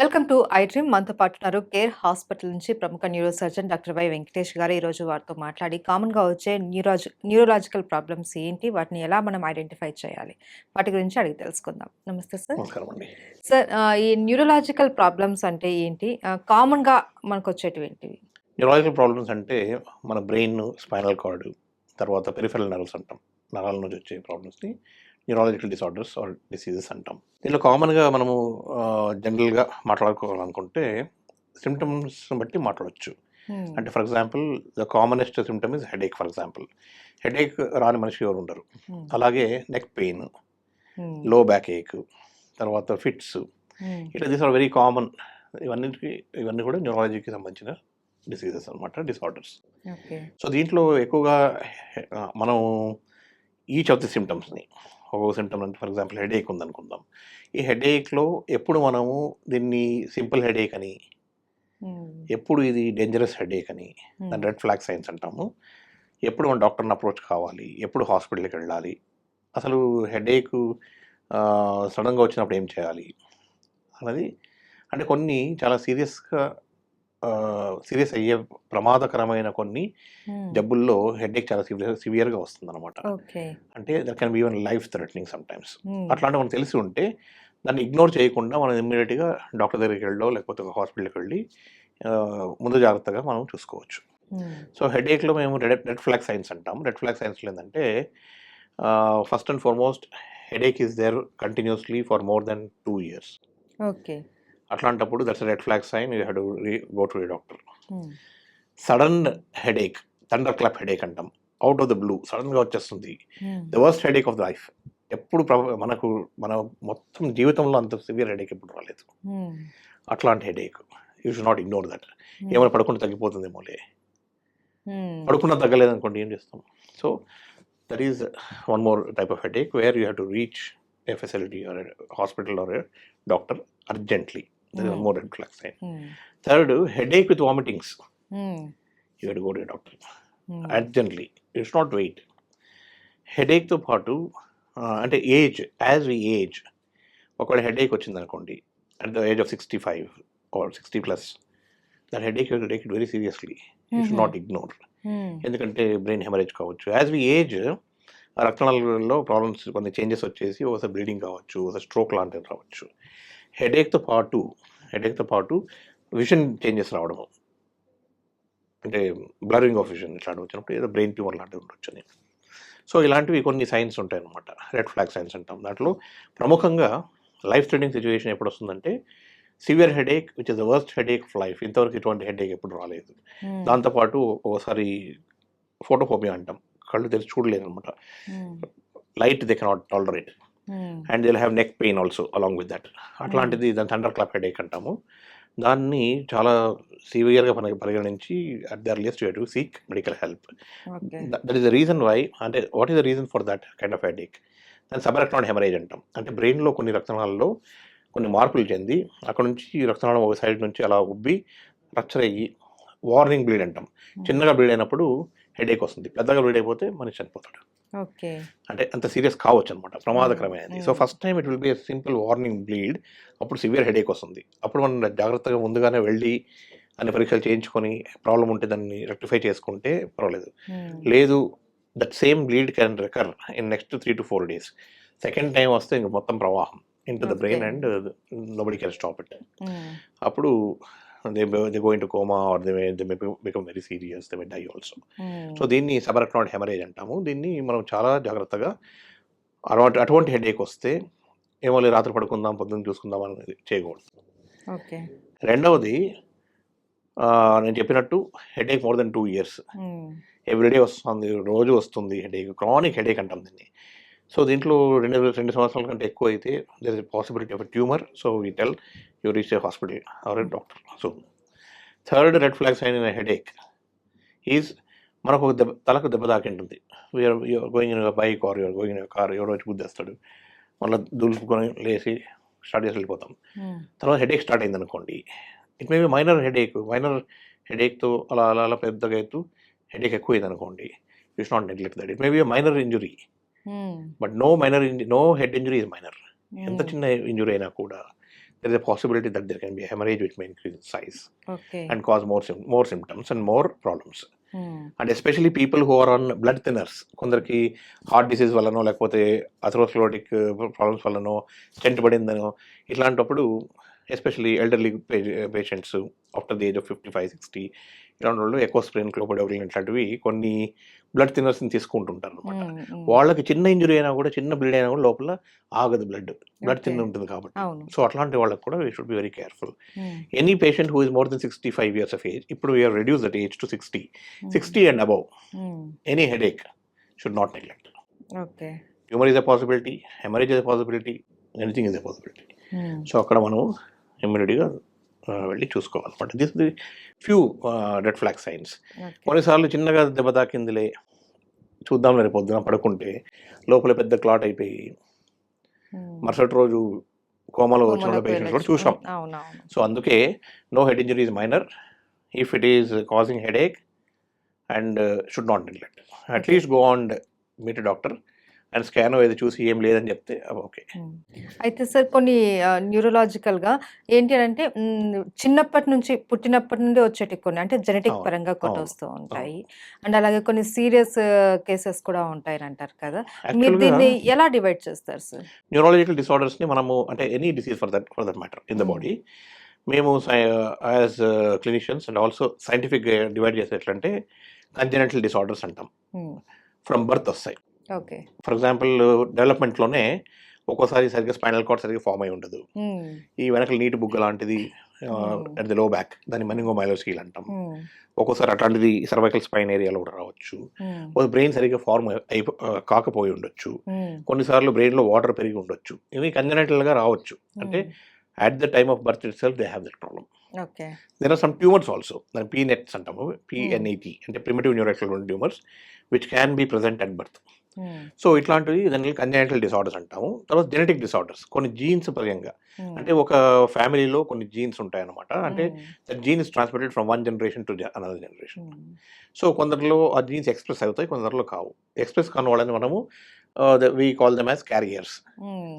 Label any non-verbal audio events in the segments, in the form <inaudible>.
Welcome to I dream. మనతో పాటు ఉన్నారు కేర్ హాస్పిటల్ నుంచి ప్రముఖ neuro surgeon doctor Y Venkatesh గారు. ఈరోజు వారితో మాట్లాడి కామన్గా వచ్చే న్యూరాజ్ న్యూరోలాజికల్ ప్రాబ్లమ్స్ ఏంటి? వాటిని ఎలా మనం ఐడెంటిఫై చేయాలి? వాటి గురించి అడిగి తెలుసుకుందాం. నమస్తే సార్. సార్ ఈ న్యూరోలాజికల్ ప్రాబ్లమ్స్ అంటే ఏంటి? కామన్గా మనకు వచ్చేటివి ఏంటివి న్యూరాలజికల్ ప్రాబ్లమ్స్ అంటే మన బ్రెయిన్ స్పైనల్ కార్డు తర్వాత పెరిఫెరల్ నర్వ్స్ అంటాం. నరాల నుంచి వచ్చే ప్రాబ్లమ్స్ని న్యూరాలజికల్ డిసార్డర్స్ ఆర్ డిసీజెస్ అంటాం దీనిలో కామన్గా మనము జనరల్గా మాట్లాడుకోవాలనుకుంటే సిమ్టమ్స్ బట్టి మాట్లాడవచ్చు Hmm. అంటే for example the commonest symptom is headache for example headache రాని మనిషి ఎవరు ఉండరు. అలాగే neck pain. Low back ache తర్వాత ఫిట్స్. ఇట్లా దీస్ ఆర్ వెరీ కామన్ ఇవన్నిటికి ఇవన్నీ కూడా న్యూరాలజీకి సంబంధించిన డిసీజెస్ అనమాట డిసార్డర్స్ సో దీంట్లో ఎక్కువగా మనం ఈచ్ ఆఫ్ ది సిమ్టమ్స్ని ఒక్కొక్క సిమ్టమ్ అంటే ఫర్ ఎగ్జాంపుల్ హెడేక్ ఉందనుకుందాం ఈ హెడేక్లో ఎప్పుడు మనము దీన్ని సింపుల్ హెడేక్ అని. ఎప్పుడు ఇది డేంజరస్ హెడేక్ అని. దాని రెడ్ ఫ్లాగ్ సైన్స్ అంటాము ఎప్పుడు మనం డాక్టర్ని అప్రోచ్ కావాలి ఎప్పుడు హాస్పిటల్కి వెళ్ళాలి అసలు హెడేక్ సడన్గా వచ్చినప్పుడు ఏం చేయాలి అన్నది అంటే కొన్ని చాలా సీరియస్గా సీరియస్ అయ్యే ప్రమాదకరమైన కొన్ని. జబ్బుల్లో హెడేక్ చాలా సివియర్ సివియర్గా వస్తుంది అనమాట అంటే that can be even life threatening sometimes Hmm. అట్లాంటి మనకు తెలిసి ఉంటే దాన్ని ఇగ్నోర్ చేయకుండా మనం ఇమ్మీడియట్గా డాక్టర్ దగ్గరికి వెళ్ళో లేకపోతే ఒక హాస్పిటల్కి వెళ్ళి ముందు జాగ్రత్తగా మనం చూసుకోవచ్చు. సో హెడేక్లో మేము రెడ్ రెడ్ ఫ్లాగ్ సైన్స్ అంటాం. రెడ్ ఫ్లాగ్ సైన్స్లో ఏంటంటే first and foremost headache is there continuously for more than two years. Okay. అట్లాంటప్పుడు that's red flag sign you had go to doctor. Sudden headache thunderclap headache అంటాం out of the blue సడన్గా వచ్చేస్తుంది. The worst headache of the life ఎప్పుడు మనకు మన మొత్తం జీవితంలో అంత సివియర్ హెడేక్ ఎప్పుడు రాలేదు. అట్లాంటి headache you should not ignore that. ఏమైనా పడుకుంటే తగ్గిపోతుందేమోలే. పడుకున్నా తగ్గలేదు అనుకోండి ఏం చేస్తాం so that is one more type of headache where you have to reach a facility or hospital or doctor urgently that is Hmm. More red flag sign. Third headache with vomitings. You go to doctor. Urgently it's not wait హెడేక్తో పాటు ఆ, అంటే age as we age ఒకవేళ headache వచ్చింది అనుకోండి at the age of sixty five or sixty plus that headache you take it very seriously you should not ignore. ఎందుకంటే brain haemorrhage కావచ్చు as we age రక్తనాళాలలో problems కొన్ని changes వచ్చేసి ఒకసారి bleeding కావచ్చు ఒకసారి స్ట్రోక్ లాంటివి రావచ్చు హెడేక్తో పాటు హెడేక్తో పాటు విజన్ చేంజెస్ రావడము అంటే బ్లరింగ్ ఆఫ్ విజన్ ఇట్లాంటివి వచ్చినప్పుడు ఏదో బ్రెయిన్ ట్యూమర్ లాంటివి ఉండొచ్చు అని. సో ఇలాంటివి కొన్ని సైన్స్ ఉంటాయి అన్నమాట రెడ్ ఫ్లాగ్ సైన్స్ అంటాం దాంట్లో. ప్రముఖంగా లైఫ్ థ్రెటనింగ్ సిచ్యువేషన్ ఎప్పుడు వస్తుందంటే severe headache which is the worst headache of life ఇంతవరకు ఇటువంటి హెడేక్ ఎప్పుడు రాలేదు. దాంతోపాటు ఒకసారి ఫోటోఫోబియా అంటాం. కళ్ళు తెరిచి చూడలేదు అనమాట. Light they cannot tolerate. And they'll have neck pain also along with that అట్లాంటిది దాని థండర్ క్లాప్ హెడేక్ అంటాము. దాన్ని చాలా సివియర్గా మనకి పరిగణించి at the earliest you to seek medical help Okay. That is the reason why అంటే what is the reason for that kind of headache దాన్ని సబరెక్ట్రాన్ హెమరేజ్ అంటాం. అంటే బ్రెయిన్లో కొన్ని రక్తనాళాల్లో కొన్ని మార్పులు చెంది అక్కడ నుంచి ఈ రక్తనాళం ఒక సైడ్ నుంచి అలా ఉబ్బి రప్చర్ అయ్యి వార్నింగ్ బ్లీడ్ అంటాం. చిన్నగా బ్లీడ్ అయినప్పుడు హెడేక్ వస్తుంది. పెద్దగా బ్లీడ్ అయిపోతే మనిషి చనిపోతాడు. అంటే అంత సీరియస్ కావచ్చు అనమాట ప్రమాదకరమైనది so. First time it will be simple warning bleed అప్పుడు సివియర్ హెడేక్ వస్తుంది అప్పుడు మనం జాగ్రత్తగా ముందుగానే వెళ్ళి అన్ని పరీక్షలు చేయించుకొని ప్రాబ్లం ఉంటే దాన్ని రెక్టిఫై చేసుకుంటే పర్వాలేదు. లేదు that same bleed can recur in next three to four days second time వస్తే ఇంక మొత్తం ప్రవాహం to the brain. And nobody can stop it. అప్పుడు they they go in to coma or they they may become very serious they may die also Hmm. So దీన్ని subarachnoid haemorrhage అంటాము దీన్ని మనం చాలా జాగ్రత్తగా అటువంటి అటువంటి హెడేక్ వస్తే ఏమో రాత్రి పడుకుందాం పొద్దున్న చూసుకుందాం అనేది చేయకూడదు Okay. రెండవది నేను చెప్పినట్టు headache more than two years. Every day వస్తుంది రోజు వస్తుంది హెడేక్ క్రానిక్ హెడేక్ అంటాం దీన్ని సో దీంట్లో రెండు రెండు సంవత్సరాల కంటే ఎక్కువ అయితే there is possibility of tumour so we tell you reach a hospital or a doctor so third red flag sign in headache is మనకు ఒక దెబ్బ తలకు దెబ్బ తాకింటుంది. You are going in bike or you are going in car ఎవరో వచ్చి గుద్దేస్తాడు. మళ్ళీ దులుపుకొని లేచి start చేసి వెళ్ళిపోతాం. Hmm. తర్వాత హెడేక్ స్టార్ట్ అయింది అనుకోండి. It may be minor headache minor హెడేక్తో అలా అలా అలా పెద్దగా అవుతూ హెడేక్ ఎక్కువైంది అనుకోండి. It's not neglect that it may be minor injury. But no minor no head injury is minor ఎంత చిన్న ఇంజురీ అయినా కూడా there is a possibility that there can be haemorrhage which may increase size and cause more more symptoms and more problems Hmm. And especially people who are on blood thinners కొందరికి heart disease వల్లనో లేకపోతే atherosclerotic problems వల్లనో stent పడిందనో ఇట్లాంటప్పుడు especially elderly patients after the age of fifty five sixty ఇలాంటి వాళ్ళు ఎక్కువ sprain క్లోపోడోగ్రిన్ ఇట్లాంటివి కొన్ని బ్లడ్ థిన్నర్స్ని తీసుకుంటుంటారు అనమాట. వాళ్ళకి చిన్న ఇంజురీ అయినా కూడా చిన్న బ్లీడ్ అయినా కూడా లోపల ఆగదు బ్లడ్ బ్లడ్. థిన్ ఉంటుంది కాబట్టి సో అట్లాంటి వాళ్ళకి కూడా we should be very careful. Any patient who is more than sixty five years of age ఇప్పుడు we are reduce that age to sixty. Sixty and above should not neglect. Okay Tumor is a possibility, hemorrhage is a possibility, anything is a possibility. Hmm. So అక్కడ మనం ఇమ్మీడియట్గా వెళ్ళి చూసుకోవాలన్నమాట. This the few red flag signs కొన్నిసార్లు చిన్నగా దెబ్బ తాకిందిలే. చూద్దాం రేపు పొద్దున పడుకుంటే. లోపల పెద్ద క్లాట్ అయిపోయి. Hmm. మరుసటి రోజు కోమలో వచ్చిన పేషెంట్స్ కూడా. చూసాం. సో అందుకే no head injury is minor if it is causing headache and should not neglect at least go on meet doctor and scan ఏది చూసి ఏం లేదని చెప్తే ఓకే. అయితే సార్ కొన్ని న్యూరలాజికల్గా ఏంటి అని అంటే చిన్నప్పటి నుంచి పుట్టినప్పటి నుండి వచ్చేటి కొన్ని. అంటే జెనెటిక్ పరంగా కొన్ని అవును, వస్తూ ఉంటాయి. అండ్ అలాగే కొన్ని సీరియస్ కేసెస్ కూడా ఉంటాయి అని అంటారు కదా. మీరు దీన్ని ఎలా డివైడ్ చేస్తారు సార్? న్యూరాలజికల్ డిసార్డర్స్ని మనము అంటే any disease for that for that matter in the. Body. మేము as clinicians and also scientific divide చేసే ఎట్లంటే కంజెనటల్ డిసార్డర్స్ అంటాం ఫ్రమ్ బర్త్ వస్తాయి. ఓకే. ఫర్ ఎగ్జాంపుల్ డెవలప్మెంట్లోనే ఒక్కోసారి సరిగ్గా స్పైనల్ కార్డ్ సరిగ్గా ఫామ్ అయి ఉండదు. ఈ వెనకల నీటి బుగ్గ లాంటిది. అట్ ది లో బ్యాక్ దాన్ని మనింగో మైలోస్కీల్ అంటాం. ఒక్కోసారి అట్లాంటిది సర్వైకల్ స్పైన్ ఏరియాలో కూడా రావచ్చు. బ్రెయిన్ సరిగ్గా ఫార్మ్ అయి కాకపోయి ఉండొచ్చు. కొన్నిసార్లు బ్రెయిన్లో వాటర్ పెరిగి ఉండొచ్చు. ఇవి కంజనటల్గా రావచ్చు. అంటే at the time of birth itself they have that problem. There are some tumours also. దాని పీనెట్స్ అంటాము. పిఎన్ఈటి అంటే primitive neural tumours which can be present at birth. So ఇట్లాంటివి దాన్ని కంజనటల్ డిసార్డర్స్ అంటాము. తర్వాత జెనెటిక్ డిసార్డర్స్ కొన్ని jeans పరంగా. అంటే ఒక ఫ్యామిలీలో కొన్ని జీన్స్ ఉంటాయి అన్నమాట అంటే that gene is transmitted from one generation to another generation so కొందరిలో ఆ జీన్స్ ఎక్స్ప్రెస్ అవుతాయి కొందరిలో కావు. ఎక్స్ప్రెస్ కాని వాళ్ళని మనము we call them as carriers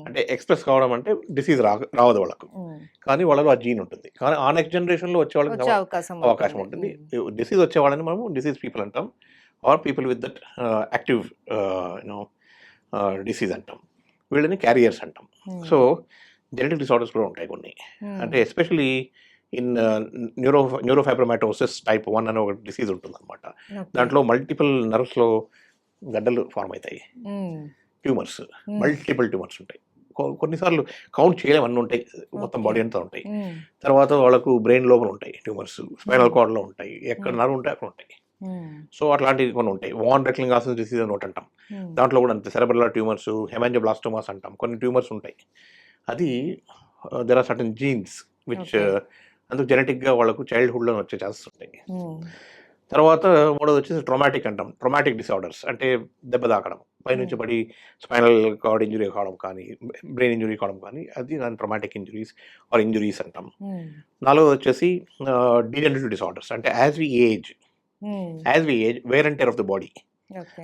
అంటే ఎక్స్ప్రెస్ కావడం అంటే డిసీజ్ రా రావదు వాళ్ళకు. కానీ వాళ్ళలో ఆ జీన్ ఉంటుంది. కానీ ఆ నెక్స్ట్ జనరేషన్లో వచ్చే వాళ్ళకి అవకాశం ఉంటుంది. డిసీజ్ వచ్చే వాళ్ళని మనము డిసీజ్ పీపుల్ అంటాం. Or people with that active you know disease అంటాం. వీళ్ళని క్యారియర్స్ అంటాం. సో జెనెటిక్ డిసార్డర్స్ కూడా ఉంటాయి కొన్ని. అంటే especially in neuro neurofibromatosis type one అనే ఒక డిసీజ్ ఉంటుంది అనమాట దాంట్లో మల్టిపుల్ నర్వ్స్లో గడ్డలు ఫార్మ్ అవుతాయి. ట్యూమర్స్ మల్టిపుల్ ట్యూమర్స్ ఉంటాయి. కొన్నిసార్లు కౌంట్ చేయలేము అన్నీ ఉంటాయి. మొత్తం బాడీ అంతా ఉంటాయి. తర్వాత వాళ్ళకు బ్రెయిన్ లోపల ఉంటాయి ట్యూమర్స్ స్పైనల్ Hmm. కార్డ్లో ఉంటాయి. ఎక్కడ Hmm. నర్వ్ ఉంటాయి అక్కడ ఉంటాయి. సో అట్లాంటివి కొన్ని ఉంటాయి. వాన్ రెక్లింగ్ ఆసన్ డిసీజ్ అని ఒకటి అంటాం. దాంట్లో కూడా అంతే. సెరబరల్ ట్యూమర్స్ హెమాంజోబ్లాస్టోమాస్ అంటాం. కొన్ని ట్యూమర్స్ ఉంటాయి. అది there are certain genes which. అందుకు జెనెటిక్గా వాళ్ళకు చైల్డ్హుడ్లో వచ్చే ఛాన్సెస్ ఉంటాయి. తర్వాత మూడోది వచ్చేసి ట్రొమాటిక్ అంటాం. ట్రొమాటిక్ డిసార్డర్స్ అంటే దెబ్బ తాకడం. పైనుంచి. పడి స్పైనల్ కార్డ్ ఇంజురీ కావడం కానీ బ్రెయిన్ ఇంజురీ కావడం కానీ అది దాని ట్రొమాటిక్ ఇంజురీస్ ఆర్ ఇంజురీస్ అంటాం. నాలుగోది వచ్చేసి డీజనరేటివ్ డిసార్డర్స్ అంటే as we age as we age wear and tear of the body.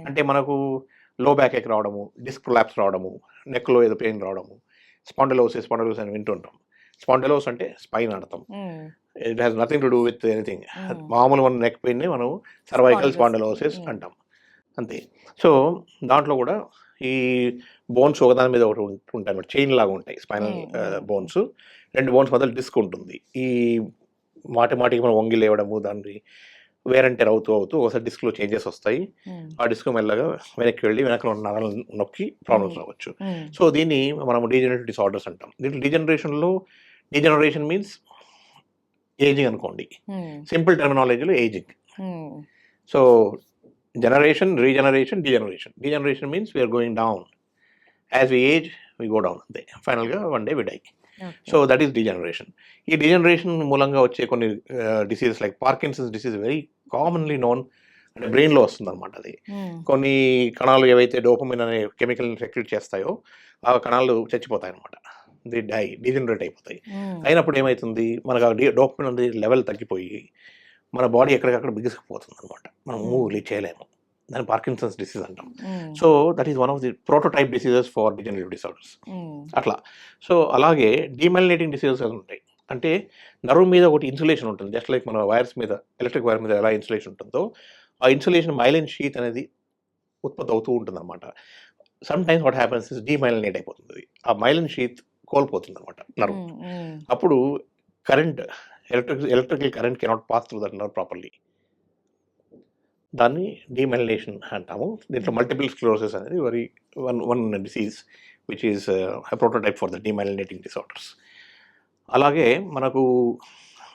అంటే మనకు లో బ్యాక్ ఎక్ రావడము డిస్క్ ప్రొలాప్స్ రావడము నెక్లో ఏదో పెయిన్ రావడము స్పాండలోసిస్ స్పాండలోస్ అని వింటుంటాం స్పాండలోస్ అంటే స్పైన్ అంటాం it has nothing to do with anything. మామూలు మన నెక్ పెయిన్ మనం సర్వైకల్. స్పాండలోసిస్. అంటాం. అంతే. సో దాంట్లో కూడా ఈ బోన్స్ ఒకదాని మీద ఒకటి ఉంటాయి అన్నమాట. చైన్ లాగా ఉంటాయి స్పైనల్. బోన్స్. రెండు బోన్స్ మధ్యలో డిస్క్ ఉంటుంది. ఈ మాటి మాటికి మనం వంగి లేవడము దాన్ని వేరంటర్ అవుతూ అవుతూ ఒకసారి డిస్క్లో చేంజెస్ వస్తాయి. ఆ డిస్క్ మెల్లగా వెనక్కి వెళ్ళి వెనక ఉన్న నరాలను నొక్కి ప్రాబ్లమ్స్. రావచ్చు. సో దీన్ని మనం డీజనరేటివ్ డిసార్డర్స్ అంటాం. దీంట్లో డీజనరేషన్లో డీజనరేషన్ మీన్స్ ఏజింగ్ అనుకోండి. Simple టెర్మినాలజీలో ageing so generation regeneration degeneration degeneration means we are going down as we age we go down అంతే. ఫైనల్గా one day we die so that is degeneration ఈ degeneration మూలంగా వచ్చే కొన్ని diseases like Parkinson's disease very commonly known అంటే బ్రెయిన్లో వస్తుంది అనమాట అది. కొన్ని కణాలు ఏవైతే డోపమిన్ అనే కెమికల్ సెక్రెట్ చేస్తాయో ఆ కణాలు చచ్చిపోతాయి అనమాట ది డై డీజనరేట్ అయిపోతాయి అయినప్పుడు ఏమవుతుంది మనకు ఆ డోపమిన్ అనేది లెవెల్ తగ్గిపోయి మన బాడీ ఎక్కడికక్కడ బిగిసిపోతుంది అనమాట మనం. మూవ్ చేయలేము. దాన్ని పార్కిన్సన్స్ డిసీజ్ అంటాం. So that is one of the prototype diseases for degenerative disorders అట్లా. సో అలాగే డీమైలినేటింగ్ డిసీజెస్ అని ఉంటాయి. అంటే నరువు మీద ఒకటి ఇన్సులేషన్ ఉంటుంది. జస్ట్ లైక్ మన వైర్స్ మీద ఎలక్ట్రిక్ వైర్ మీద ఎలా ఇన్సులేషన్ ఉంటుందో ఆ ఇన్సులేషన్ మైలిన్ షీత్ అనేది ఉత్పత్తి అవుతూ ఉంటుంది అనమాట sometimes what happens is demyelinate అయిపోతుంది. ఆ మైలిన్ షీత్ కోల్పోతుంది అనమాట నరువు అప్పుడు current electric electrical current cannot pass through that nerve properly దాన్ని డీమెలినేషన్ అంటాము. దీంట్లో మల్టిపుల్ స్క్లోరోసిస్ అనేది very one one disease which is prototype for the demyelinating disorders అలాగే మనకు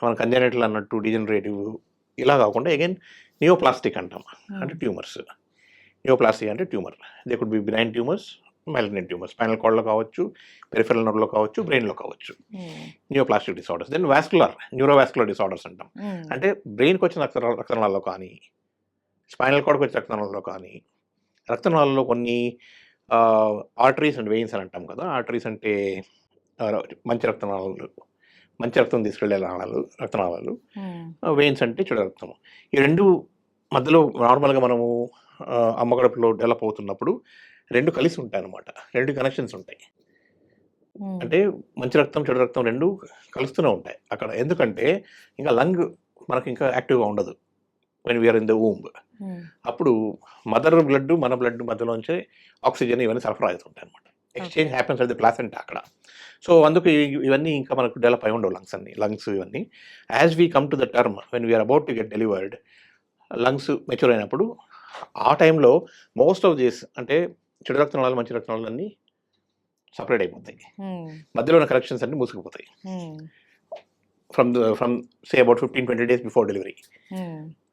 మన కంజనైటల్ అన్నట్టు డిజనరేటివ్ ఇలా కాకుండా అగైన్ నియోప్లాస్టిక్ అంటాం. అంటే ట్యూమర్స్ నియోప్లాస్టిక్ అంటే tumour they could be benign tumours malignant tumours spinal కార్డ్లో కావచ్చు పెరిఫెరల్ నర్వ్లో కావచ్చు బ్రెయిన్లో కావచ్చు. ఉమ్, neoplastic disorders then vascular neurovascular disorders అంటాం. ఉమ్, అంటే బ్రెయిన్కి వచ్చిన రక్త రక్తనాళాల్లో కానీ స్పైనల్ కార్డ్కి వచ్చిన రక్తనాళాల్లో కానీ రక్తనాళాల్లో కొన్ని ఆర్టరీస్ అండ్ వెయిన్స్ అని అంటాం కదా ఆర్టరీస్ అంటే మంచి రక్తనాళాలు మంచి రక్తం తీసుకెళ్ళే నాళాలు రక్తనాళాలు వెయిన్స్ అంటే చెడు రక్తం. ఈ రెండు మధ్యలో నార్మల్గా మనము అమ్మగడపలో డెవలప్ అవుతున్నప్పుడు రెండు కలిసి ఉంటాయి అన్నమాట రెండు కనెక్షన్స్ ఉంటాయి. అంటే మంచి రక్తం చెడు రక్తం రెండు కలుస్తూనే ఉంటాయి అక్కడ. ఎందుకంటే ఇంకా లంగ్ మనకి ఇంకా యాక్టివ్గా ఉండదు. When we are in the womb అప్పుడు మదర్ బ్లడ్ మన బ్లడ్ మధ్యలోంచి ఆక్సిజన్ ఇవన్నీ సరఫరా అవుతుంటాయి అనమాట exchange happens at the placenta అక్కడ. సో అందుకు ఇవి- ఇవన్నీ ఇంకా మనకు డెవలప్ అయి ఉండవు లంగ్స్ అన్ని లంగ్స్ ఇవన్నీ. As we come to the term when we are about to get delivered lungs mature అయినప్పుడు ఆ టైంలో మోస్ట్ ఆఫ్ దిస్ అంటే చెడు రక్తనాళాలు మంచి రక్తనాళాలు అన్నీ సపరేట్ అయిపోతాయి. మధ్యలో ఉన్న కరెక్షన్స్ అన్ని మూసుకుపోతాయి. From the from say about fifteen twenty days before delivery.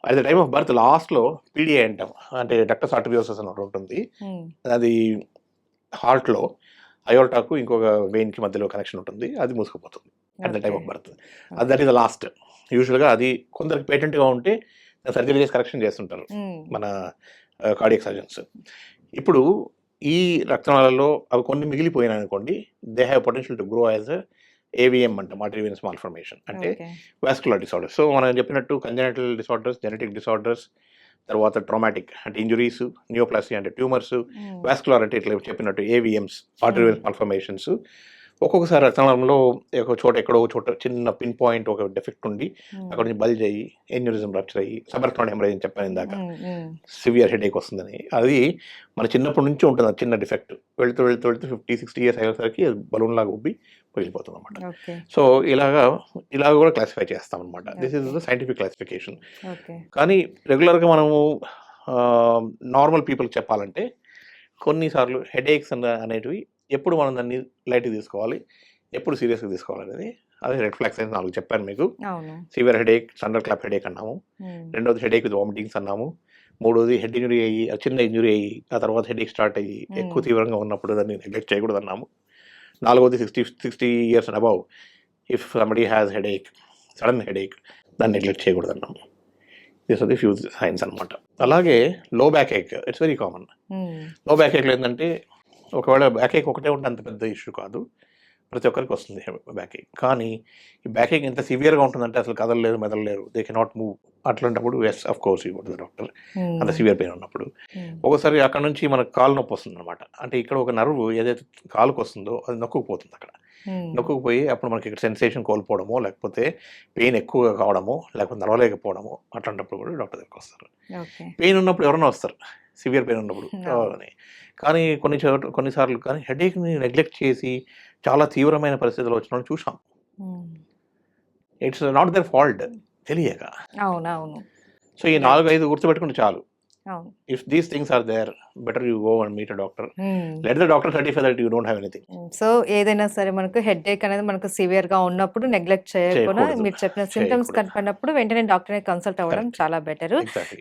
At the time of birth లాస్ట్లో పీడిఏ అంటాం. అంటే డక్టస్ ఆర్టిబియోసస్ అని ఒకటి ఉంటుంది. అది హార్ట్లో అయోల్టాకు ఇంకొక వెయిన్కి మధ్యలో కనెక్షన్ ఉంటుంది. అది మూసుకుపోతుంది at the time of. Birth అది దట్ ఈస్ ద లాస్ట్ యూజువల్గా అది కొందరికి పేటెంట్గా ఉంటే సర్జరీ చేసి కరెక్షన్ చేస్తుంటారు మన కార్డియక్ సర్జన్స్ ఇప్పుడు ఈ రక్తనాళాల్లో అవి కొన్ని మిగిలిపోయినాయి అనుకోండి they have potential to grow as AVM అంట మాట్రివియన్స్ మాల్ఫర్మేషన్ అంటే. వాస్కులర్ డిసార్డర్స్ సో మనం చెప్పినట్టు కంజనటల్ డిసార్డర్స్ జెనెటిక్ డిసార్డర్స్ తర్వాత ట్రామాటిక్ అంటే ఇంజురీస్ నియోప్లాసీ అంటే ట్యూమర్స్ వాస్కులర్ అంటే ఇట్లా చెప్పినట్టు ఏవిఎమ్స్ ఆర్టరియల్ మాల్ఫర్మేషన్స్ ఒక్కొక్కసారి రక్తనాళంలో ఒక చోట ఎక్కడో ఒక చోట చిన్న పిన్ పాయింట్ ఒక డెఫెక్ట్ ఉండి ఉమ్, అక్కడ నుంచి బల్జ్ అయ్యి ఎన్యూరిజం రప్చర్ అయ్యి సబర్క్రాన్ హెమరేజ్ అని చెప్పాను ఇందాక. సివియర్ హెడేక్ వస్తుందని. అది మన చిన్నప్పటి నుంచి ఉంటుంది చిన్న డిఫెక్ట్ వెళ్తూ వెళ్తూ వెళ్తూ ఫిఫ్టీ సిక్స్టీ ఇయర్స్ అయ్యేసరికి బలూన్ లాగా ఉబ్బి పగిలిపోతుంది అనమాట సో ఇలాగా ఇలాగ కూడా క్లాసిఫై చేస్తాం అనమాట this is the scientific classification కానీ రెగ్యులర్గా మనము నార్మల్ పీపుల్కి చెప్పాలంటే కొన్నిసార్లు హెడేక్స్ అనేటివి ఎప్పుడు మనం దాన్ని లైట్గా తీసుకోవాలి ఎప్పుడు సీరియస్గా తీసుకోవాలి అనేది అదే రెడ్ ఫ్లాగ్స్ అనేది నాలుగు చెప్పాను మీకు. సివియర్ హెడేక్ సండర్ క్లాప్ హెడేక్ అన్నాము. రెండోది హెడేక్ విత్ వామిటింగ్స్ అన్నాము. మూడోది హెడ్ ఇంజురీ అయ్యి చిన్న ఇంజురీ అయ్యి ఆ తర్వాత హెడేక్ స్టార్ట్ అయ్యి ఎక్కువ. తీవ్రంగా ఉన్నప్పుడు దాన్ని నెగ్లెక్ట్ చేయకూడదు అన్నాము నాలుగోది sixty sixty years and above if somebody has headache sudden headache దాన్ని నెగ్లెక్ట్ చేయకూడదు అన్నాము this are the few signs అనమాట అలాగే low back Ek it's very కామన్లో బ్యాక్ ఏక్లో ఏంటంటే ఒకవేళ బ్యాక్ ఏక్ ఒకటే ఉంటే అంత పెద్ద ఇష్యూ కాదు. ప్రతి ఒక్కరికి వస్తుంది బ్యాక్ ఏక్ కానీ ఈ బ్యాక్ ఏక్ ఎంత సివియర్గా ఉంటుందంటే అసలు కదలలేరు మెదలలేరు. They cannot move. అట్లాంటప్పుడు yes of course you the doctor అంత సివియర్ పెయిన్ ఉన్నప్పుడు. ఒకసారి అక్కడ నుంచి మనకు కాలు నొప్పి వస్తుంది అనమాట అంటే ఇక్కడ ఒక నర్వ్ ఏదైతే కాలుకు వస్తుందో అది నొక్కుకుపోతుంది అక్కడ. ఉమ్, నొక్కుకుపోయి అప్పుడు మనకి ఇక్కడ సెన్సేషన్ కోల్పోవడమో లేకపోతే పెయిన్ ఎక్కువగా కావడమో లేకపోతే నడవలేకపోవడమో అట్లాంటప్పుడు కూడా డాక్టర్ దగ్గరికి వస్తారు. పెయిన్ ఉన్నప్పుడు ఎవరైనా వస్తారు. సివియర్ పెయిన్ ఉన్నప్పుడు. <laughs> కానీ కొన్ని చోట కొన్నిసార్లు కానీ హెడేక్ని నెగ్లెక్ట్ చేసి చాలా తీవ్రమైన పరిస్థితులు వచ్చిన చూసాం ఇట్స్ నాట్ దర్ ఫాల్ట్ తెలియక. అవును అవును సో ఈ నాలుగు ఐదు గుర్తుపెట్టుకుంటే చాలు. If these things are there better you go and meet doctor. Let the doctor certify that you don't have anything so ఏదైనా సరే మనకు హెడ్ ఏక్ అనేది మనకు సివియర్గా ఉన్నప్పుడు నెగ్లెక్ట్ చేయకుండా. మీరు చెప్పిన సింటమ్స్. కనపడినప్పుడు వెంటనే డాక్టర్ని కన్సల్ట్ అవ్వడం. చాలా better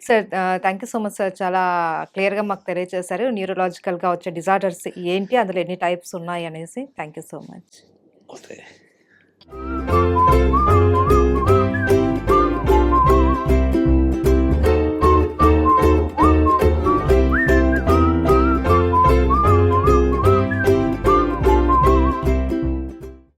sir thank you so much sir చాలా క్లియర్గా మాకు తెలియజేశారు. న్యూరలాజికల్గా వచ్చే డిజార్డర్స్ ఏంటి అందులో ఎన్ని టైప్స్ ఉన్నాయి అనేసి. Thank you so much